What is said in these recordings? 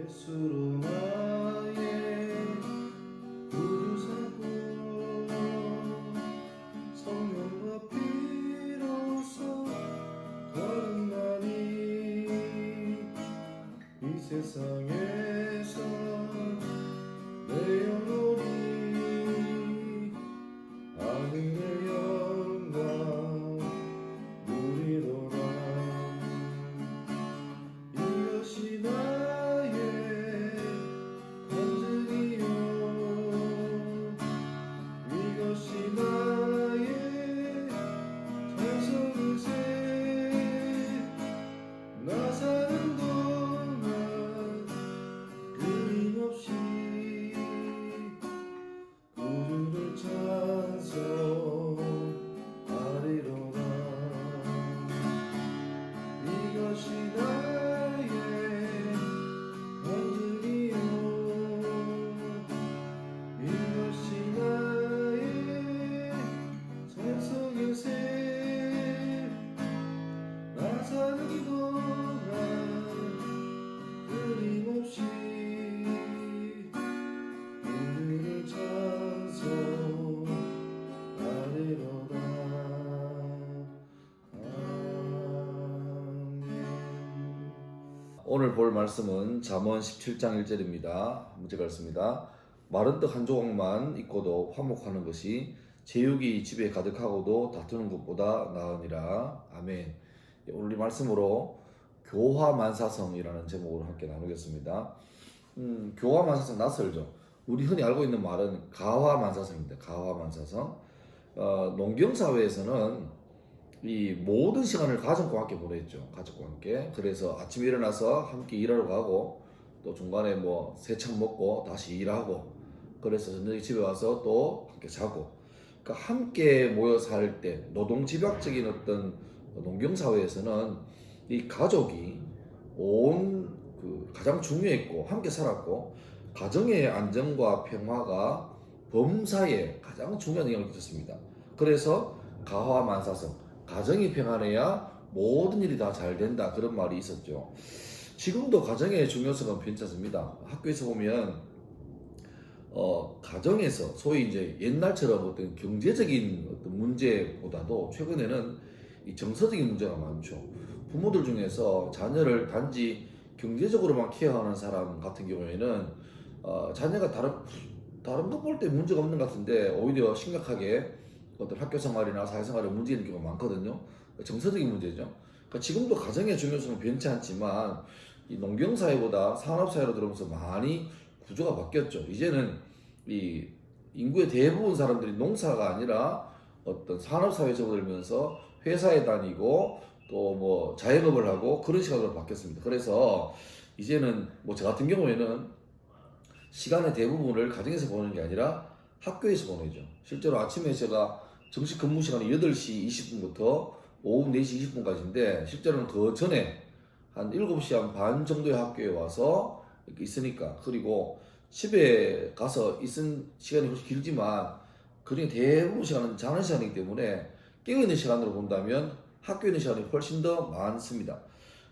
예수로 나의 구주 삼고 성령과 피로써 거듭나니 이 세상에서 내 영혼 오늘 볼 말씀은 잠언 17장 1절입니다. 문제가 있습니다. 마른 떡 한 조각만 있고도 화목하는 것이 제육이 집에 가득하고도 다투는 것보다 나으니라. 아멘. 예, 오늘 이 말씀으로 교화만사성이라는 제목으로 함께 나누겠습니다. 음, 교화만사성 낯설죠. 우리 흔히 알고 있는 말은 가화만사성입니다. 가화만사성. 어, 농경사회에서는 이 모든 시간을 가족과 함께 보냈죠. 가족과 함께. 그래서 아침에 일어나서 함께 일하러 가고 또 중간에 뭐 세찬 먹고 다시 일하고 그래서 저녁에 집에 와서 또 함께 자고 그러니까 함께 모여 살 때 노동 집약적인 어떤 농경 사회에서는 이 가족이 온 그 가장 중요했고 함께 살았고 가정의 안정과 평화가 범사에 가장 중요한 영향을 끼쳤습니다. 그래서 가화만사성 가정이 평안해야 모든 일이 다 잘 된다 그런 말이 있었죠. 지금도 가정의 중요성은 변치 않습니다. 학교에서 보면 어, 가정에서 소위 이제 옛날처럼 어떤 경제적인 어떤 문제보다도 최근에는 이 정서적인 문제가 많죠. 부모들 중에서 자녀를 단지 경제적으로만 케어하는 사람 같은 경우에는 어, 자녀가 다른 다른 것 볼 때 문제가 없는 것 같은데 오히려 심각하게 어떤 학교 생활이나 사회생활에 문제 있는 경우가 많거든요. 정서적인 문제죠. 그러니까 지금도 가정의 중요성은 변치 않지만 이 농경 사회보다 산업 사회로 들어오면서 많이 구조가 바뀌었죠. 이제는 이 인구의 대부분 사람들이 농사가 아니라 어떤 산업 사회에 접어들면서 회사에 다니고 또 뭐 자영업을 하고 그런 시각으로 바뀌었습니다. 그래서 이제는 뭐 저 같은 경우에는 시간의 대부분을 가정에서 보내는 게 아니라 학교에서 보내죠. 실제로 아침에 제가 정식 근무 시간이 8시 20분부터 오후 4시 20분까지인데 실제로는 그 전에 한 7시 한 반 정도의 학교에 와서 이렇게 있으니까 그리고 집에 가서 있은 시간이 훨씬 길지만 그중에 대부분 시간은 자는 시간이기 때문에 깨어 있는 시간으로 본다면 학교에 있는 시간이 훨씬 더 많습니다.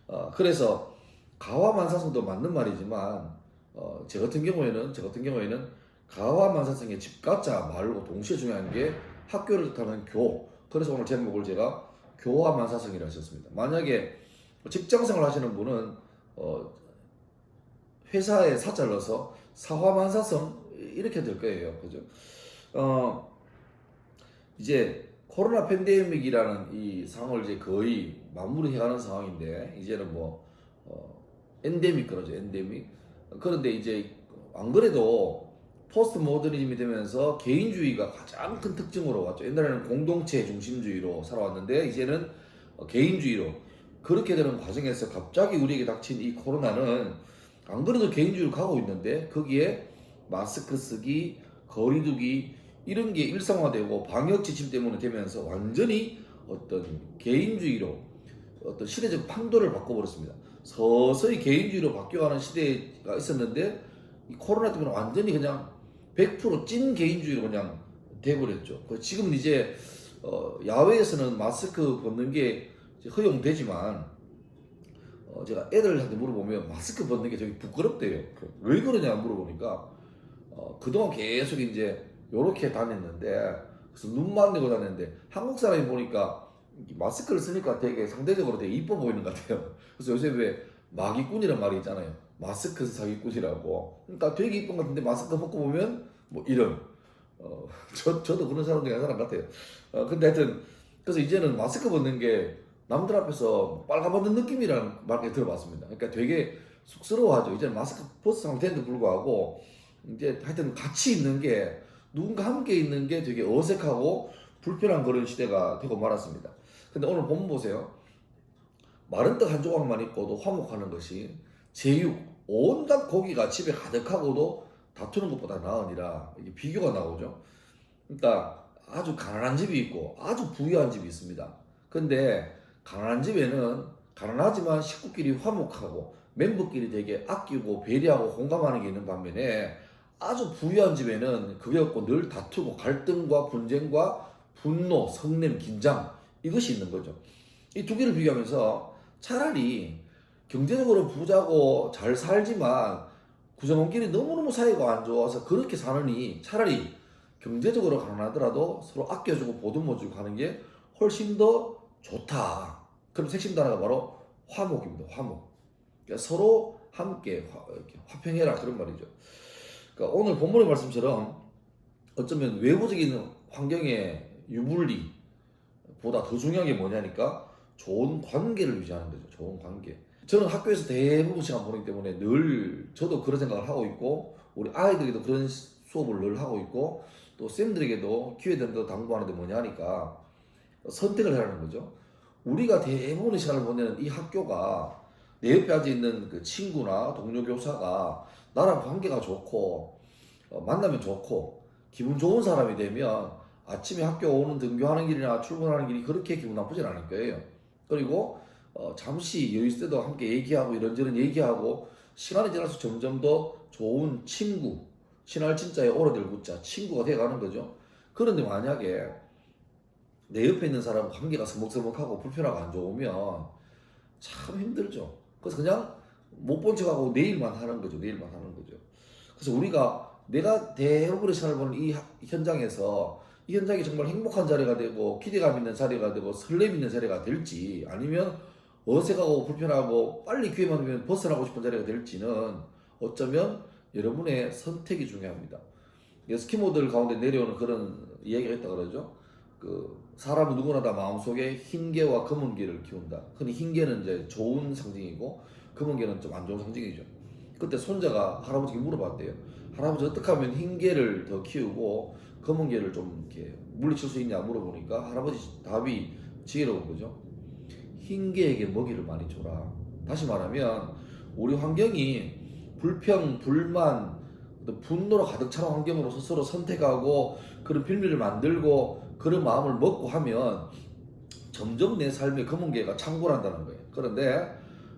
어, 그래서 가와만사성도 맞는 말이지만 어, 제 같은 경우에는 제 같은 경우에는 가와만사성의 집가자 말고 동시에 중요한 게 학교를 뜻하는 교. 그래서 오늘 제목을 제가 교화 만사성이라 하셨습니다. 만약에 직장 생활 하시는 분은 어, 회사에 사자를 넣어서 사화 만사성 이렇게 될 거예요. 그죠? 어, 이제 코로나 팬데믹이라는 이 상황을 이제 거의 마무리해가는 상황인데 이제는 뭐 어, 엔데믹 그러죠. 엔데믹. 그런데 이제 안 그래도 포스트 모더니즘이 되면서 개인주의가 가장 큰 특징으로 왔죠. 옛날에는 공동체 중심주의로 살아왔는데 이제는 어, 개인주의로 그렇게 되는 과정에서 갑자기 우리에게 닥친 이 코로나는 안 그래도 개인주의로 가고 있는데 거기에 마스크 쓰기, 거리두기 이런 게 일상화되고 방역 지침 때문에 되면서 완전히 어떤 개인주의로 어떤 시대적 판도를 바꿔버렸습니다. 서서히 개인주의로 바뀌어가는 시대가 있었는데 이 코로나 때문에 완전히 그냥 100%찐 개인주의로 그냥 돼버렸죠. 그 지금 이제 어, 야외에서는 마스크 벗는 게 허용되지만 어, 어, 제가 애들한테 물어보면 마스크 벗는 게 되게 부끄럽대요. 왜 그러냐 물어보니까 어, 그동안 계속 이제 요렇게 다녔는데 그래서 눈만 내고 다녔는데 한국 사람이 보니까 이 마스크를 쓰니까 되게 상대적으로 되게 이뻐 보이는 것 같아요. 그래서 요새 왜 마기꾼이란 말이 있잖아요. 마스크 사기꾼이라고. 그러니까 되게 이쁜 것 같은데 마스크 벗고 보면 뭐 이런. 어, 저, 저도 그런 사람 중에 한 사람 같아요. 어, 근데 하여튼 그래서 이제는 마스크 벗는 게 남들 앞에서 빨가벗는 느낌이라는 말까지 들어봤습니다. 그러니까 되게 쑥스러워하죠. 이제는 마스크 벗은 상태인데 불구하고 이제 하여튼 같이 있는 게 누군가 함께 있는 게 되게 어색하고 불편한 그런 시대가 되고 말았습니다. 근데 오늘 본문 보세요. 마른 떡 한 조각만 있고도 화목하는 것이 제육 온갖 고기가 집에 가득하고도 다투는 것보다 나으니라 이게 비교가 나오죠. 그러니까 아주 가난한 집이 있고 아주 부유한 집이 있습니다. 근데 가난한 집에는 가난하지만 식구끼리 화목하고 멤버끼리 되게 아끼고 배려하고 공감하는 게 있는 반면에 아주 부유한 집에는 그게 없고 늘 다투고 갈등과 분쟁과 분노, 성냄, 긴장 이것이 있는 거죠. 이 두 개를 비교하면서 차라리 경제적으로 부자고 잘 살지만 구성원끼리 너무너무 사이가 안 좋아서 그렇게 사느니 차라리 경제적으로 가난하더라도 서로 아껴주고 보듬어주고 하는 게 훨씬 더 좋다. 그럼 핵심 단어가 바로 화목입니다. 화목. 그러니까 서로 함께 화, 화평해라 그런 말이죠. 그러니까 오늘 본문의 말씀처럼 어쩌면 외부적인 환경의 유불리보다 더 중요한 게 뭐냐니까 좋은 관계를 유지하는 거죠. 좋은 관계. 저는 학교에서 대부분 시간 보내기 때문에 늘 저도 그런 생각을 하고 있고 우리 아이들에게도 그런 수업을 늘 하고 있고 또 쌤들에게도 데 당부하는데 뭐냐니까 선택을 하라는 거죠. 우리가 대부분의 시간을 보내는 이 학교가 내 옆에 앉아 있는 그 친구나 동료 교사가 나랑 관계가 좋고 어, 만나면 좋고 기분 좋은 사람이 되면 아침에 학교 오는 등교하는 길이나 출근하는 길이 그렇게 기분 나쁘진 않을 거예요. 그리고 어, 잠시 여유 있을 때도 함께 얘기하고 이런저런 얘기하고 시간이 지나서 점점 더 좋은 친구 신할 진짜에 오래될 구자 친구가 돼가는 거죠. 그런데 만약에 내 옆에 있는 사람 관계가 서먹서먹하고 불편하고 안 좋으면 참 힘들죠. 그래서 그냥 못 본 척하고 내일만 하는 거죠. 내일만 하는 거죠. 그래서 우리가 내가 대부분의 시간을 보는 이 하- 현장에서 이 현장이 정말 행복한 자리가 되고 기대감 있는 자리가 되고 설렘 있는 자리가 될지 아니면 어색하고 불편하고 빨리 기회만 오면 벗어나고 싶은 자리가 될지는 어쩌면 여러분의 선택이 중요합니다. 스키모들 가운데 내려오는 그런 이야기가 있다 그러죠. 그 사람은 누구나 다 마음속에 흰 개와 검은 개를 키운다. 흔히 흰 개는 이제 좋은 상징이고 검은 개는 좀 안 좋은 상징이죠. 그때 손자가 할아버지께 물어봤대요. 할아버지 어떻게 하면 흰 개를 더 키우고 검은 개를 좀 이렇게 물리칠 수 있냐 물어보니까 할아버지 답이 지혜로운 거죠. 흰 개에게 먹이를 많이 줘라. 다시 말하면 우리 환경이 불평, 불만, 또 분노로 가득 찬 환경으로서 서로 선택하고 그런 빌미를 만들고 그런 마음을 먹고 하면 점점 내 삶의 검은 개가 창궐한다는 거예요. 그런데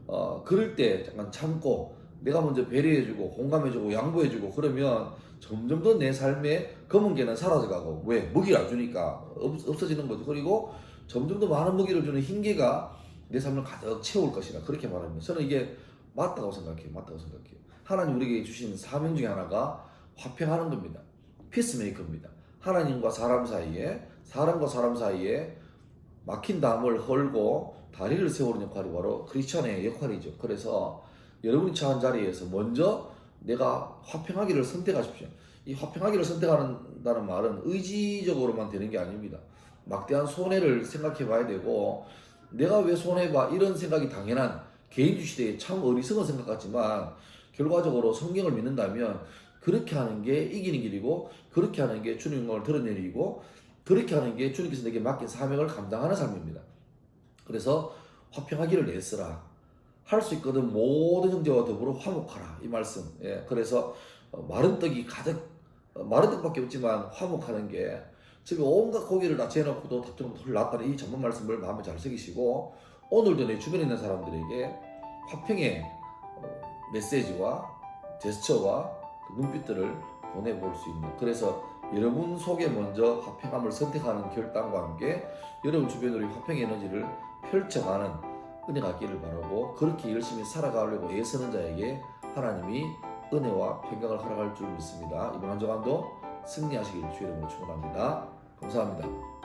어, 그럴 때 잠깐 참고 내가 먼저 배려해주고 공감해주고 양보해주고 그러면 점점 더 내 삶의 검은 개는 사라져가고 왜 먹이를 안 주니까 없, 없어지는 거죠. 그리고 점점 더 많은 먹이를 주는 흰 개가 내 삶을 가득 채울 것이라 그렇게 말합니다. 저는 이게 맞다고 생각해요. 맞다고 생각해요. 하나님 우리에게 주신 사명 중에 하나가 화평하는 겁니다. 피스메이커입니다. 하나님과 사람 사이에 사람과 사람 사이에 막힌 담을 헐고 다리를 세우는 역할이 바로 크리스천의 역할이죠. 그래서 여러분이 처한 자리에서 먼저 내가 화평하기를 선택하십시오. 이 화평하기를 선택한다는 말은 의지적으로만 되는 게 아닙니다. 막대한 손해를 생각해 봐야 되고 내가 왜 손해봐 이런 생각이 당연한 개인주 시대에 참 어리석은 생각 같지만 결과적으로 성경을 믿는다면 그렇게 하는 게 이기는 길이고 그렇게 하는 게 주님을 드러내는 일이고 그렇게 하는 게 주님께서 내게 맡긴 사명을 감당하는 삶입니다. 그래서 화평하기를 내쓰라. 할 수 있거든 모든 형제와 더불어 화목하라 이 말씀. 예, 그래서 어, 마른 떡이 가득 어, 마른 떡밖에 없지만 화목하는 게 지금 온갖 고기를 다 재놓고도 탑정을 털 놨다는 이 전문 말씀을 마음에 잘 새기시고 오늘도 내 주변에 있는 사람들에게 화평의 어, 메시지와 제스처와 눈빛들을 보내볼 수 있는 그래서 여러분 속에 먼저 화평함을 선택하는 결단과 함께 여러분 주변으로 화평의 에너지를 펼쳐가는 은혜가 있기를 바라고 그렇게 열심히 살아가려고 애쓰는 자에게 하나님이 은혜와 평강을 허락할 줄 믿습니다. 이번 한 주간도 승리하시길 주의 이름으로 축원합니다. 감사합니다.